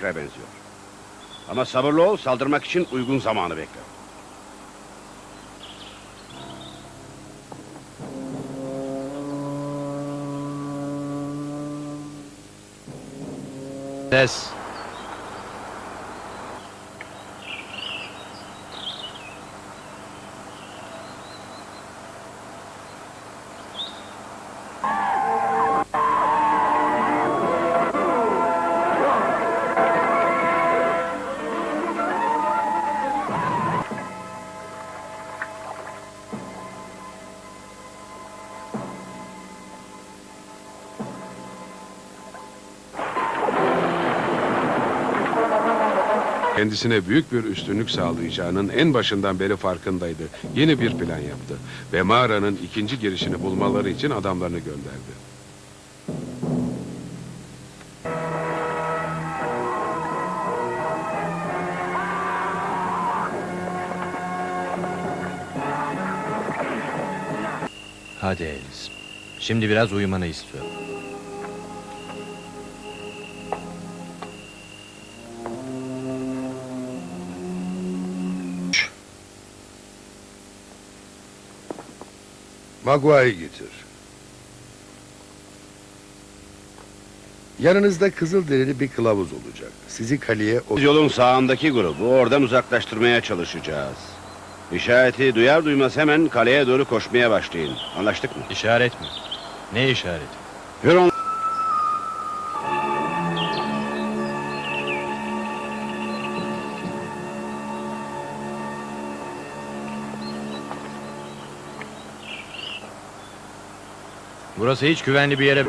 fikre benziyor. Ama sabırlı ol, saldırmak için uygun zamanı bekle. Ses. Kendisine büyük bir üstünlük sağlayacağının en başından beri farkındaydı. Yeni bir plan yaptı ve mağaranın ikinci girişini bulmaları için adamlarını gönderdi. Hadi Elis. Şimdi biraz uyumanı istiyorum. Maguay'ı getir. Yanınızda Kızılderili bir kılavuz olacak. Sizi kaleye o... Yolun sağındaki grubu oradan uzaklaştırmaya çalışacağız. İşareti duyar duymaz hemen kaleye doğru koşmaya başlayın. Anlaştık mı? İşaret mi? Ne işareti? Huron Burası hiç güvenli bir yere...